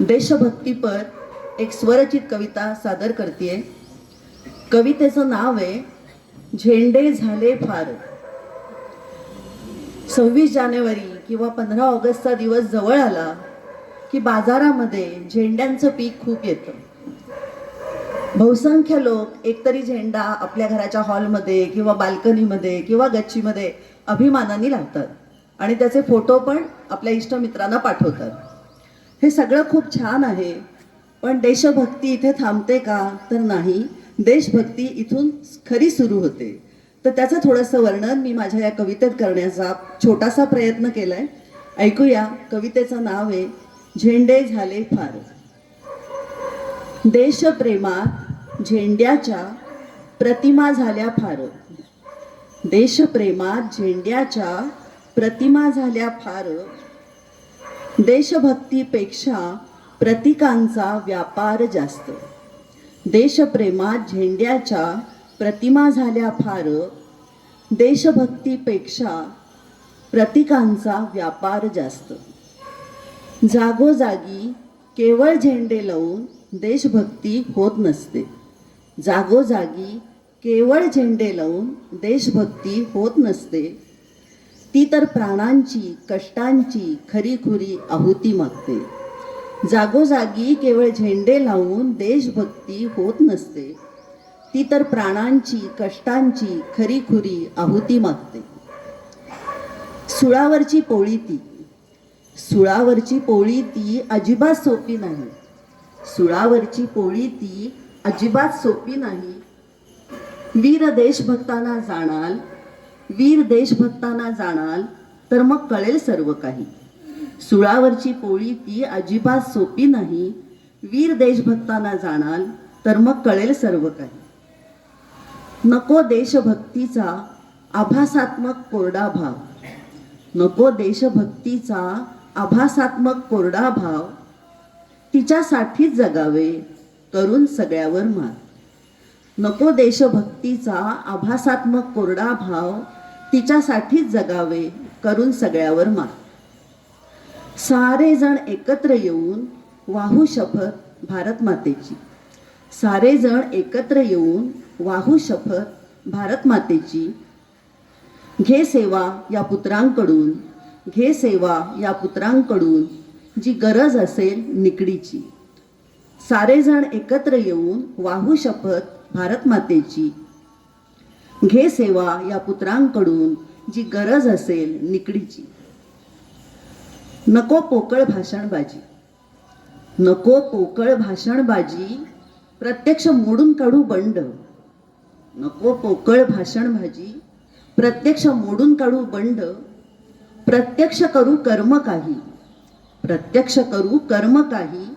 देशभक्तीपर एक स्वरचित कविता सादर करते कवितेचं नाव आहे झेंडे झाले फार. सव्वीस जानेवारी किंवा पंधरा ऑगस्टचा दिवस जवळ आला की बाजारामध्ये झेंड्यांचं पीक खूप येतं. बहुसंख्य लोक एकतरी झेंडा आपल्या घराच्या हॉलमध्ये किंवा बाल्कनीमध्ये किंवा गच्चीमध्ये अभिमानाने लावतात आणि त्याचे फोटो पण आपल्या इष्टमित्रांना पाठवतात. हे सगळं खूप छान आहे. पण देशभक्ती इथे थांबते का? तर नाही. देशभक्ती इथून खरी सुरू होते. तर त्याचं थोडंसं वर्णन मी माझ्या या कवितेत करण्याचा छोटासा प्रयत्न केलाय. ऐकूया. कवितेचं नाव आहे झेंडे झाले फार. देशप्रेमात झेंड्याच्या प्रतिमा झाल्या फार. देशप्रेमात झेंड्याच्या प्रतिमा झाल्या फार. देशभक्तीपेक्षा प्रतिकांचा व्यापार जास्त. देशप्रेमात झेंड्याच्या प्रतिमा झाल्या फार देशभक्तीपेक्षा प्रतिकांचा व्यापार जास्त. जागोजागी केवळ झेंडे लावून देशभक्ती होत नसते. जागोजागी केवळ झेंडे लावून देशभक्ती होत नसते. ती तर प्राणांची कष्टांची खरीखुरी आहुती मागते. जागोजागी केवळ झेंडे लावून देशभक्ती होत नसते. ती तर प्राणांची कष्टांची खरीखुरी आहुती मागते. सुळावरची पोळी ती. सुळावरची पोळी ती अजिबात सोपी नाही. सुळावरची पोळी ती अजिबात सोपी नाही. वीर देशभक्तांना जाणाल वीर देशभक्तांना जाणाल तर मग कळेल सर्व काही. सुळावरची पोळी ती अजिबात सोपी नाही. वीर देशभक्तांना जाणाल तर मग कळेल सर्व काही. नको देशभक्तीचा आभासात्मक कोरडा भाव. नको देशभक्तीचा आभासात्मक कोरडा भाव. तिच्यासाठीच जगावे करून सगळ्यावर मात. नको देशभक्तीचा आभासात्मक कोरडा भाव. तिच्यासाठीच जगावे करून सगळ्यावर मात. सारे जण एकत्र येऊन वाहू शपथ भारत मातेची सारे जण एकत्र येऊन वाहू शपथ भारत मातेची घे सेवा या पुत्रांकडून घे सेवा या पुत्रांकडून जी गरज असेल निकडीची. सारेजण एकत्र येऊन वाहू शपथ भारत मातेची घे सेवा या पुत्रांकडून जी गरज असेल निकडीची. नको पोकळ भाषणबाजी. नको पोकळ भाषणबाजी प्रत्यक्ष मोडून काढू बंड. नको पोकळ भाषणबाजी प्रत्यक्ष मोडून काढू बंड. प्रत्यक्ष करू कर्म काही. प्रत्यक्ष करू कर्म काही.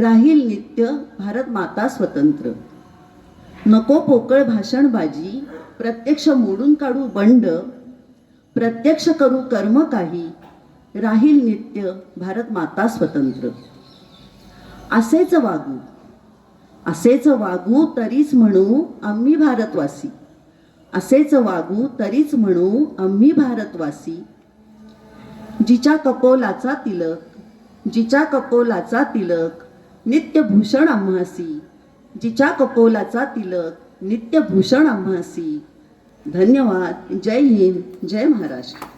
राहील नित्य भारत माता स्वतंत्र. नको पोकळ भाषणबाजी प्रत्यक्ष मोडून काढू बंड प्रत्यक्ष करू कर्म काही राहील नित्य भारत माता स्वतंत्र. असेच वागू असेच वागू तरीच म्हणू आम्ही भारतवासी असेच वागू तरीच म्हणू आम्ही भारतवासी. जिच्या कपोलाचा तिलक जिच्या कपोलाचा तिलक नित्यभूषण आम्हासी जिच्या कपोलाचा तिलक नित्यभूषण आम्हासी. धन्यवाद. जय हिंद. जय महाराष्ट्र.